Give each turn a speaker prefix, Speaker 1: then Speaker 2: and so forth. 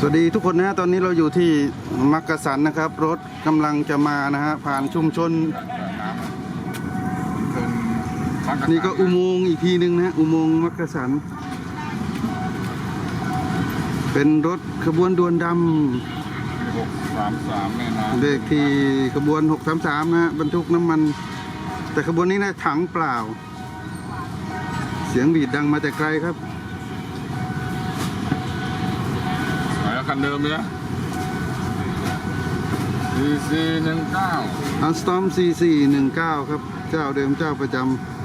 Speaker 1: สวัสดีทุกคนนะฮะตอนนี้เราอยู่ที่มักกะสันนะครับ รถกำลังจะมานะฮะผ่านชุมชน นี่ก็อุโมงค์อีกทีหนึ่งนะฮะอุโมงค์มักกะสัน เป็นรถขบวนดวนด
Speaker 2: หกสามสามแม่น้ำ
Speaker 1: เลขที่ขบวน 633 นะฮะบรรทุกน้ำมัน แต่ขบวนนี้นะถังเปล่า เสียงบีดดังมาแต่ไกลครับำ
Speaker 2: ไห นคันเดิมเลยซีซีหนึ่งเก้า
Speaker 1: อัลสตอม 4419 ครับ เจ้าเดิมเจ้าประจำ